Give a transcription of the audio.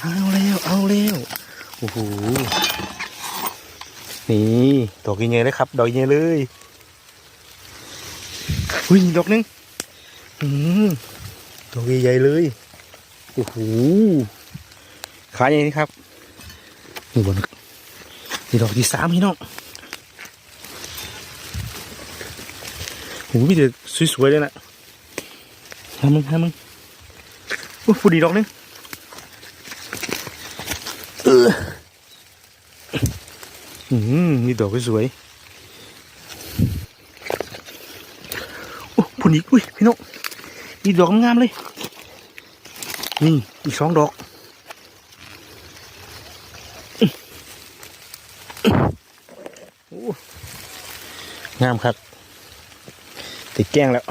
เอาแล้วเอาแล้วโอ้โหนี่ดอกยังไงเลยครับดอกยังไงเลยอุ้ยดอกหนึงอืมดอกใหญ่เลยโอ้โหขาใหญ่นี่ครับนี่บนนี่ดอกที่สามพี่น้องโอ้โหมีแต่สวยๆเลยนะหามึงหามึงโอ้ฟูดีดอกหนึง เออนี่ดอกสวยโอ้ผุนอีกอุ้ยพี่นกนี่ดอกงามเลย นี่อีกสองดอกงามครับติดแก้งแล้ว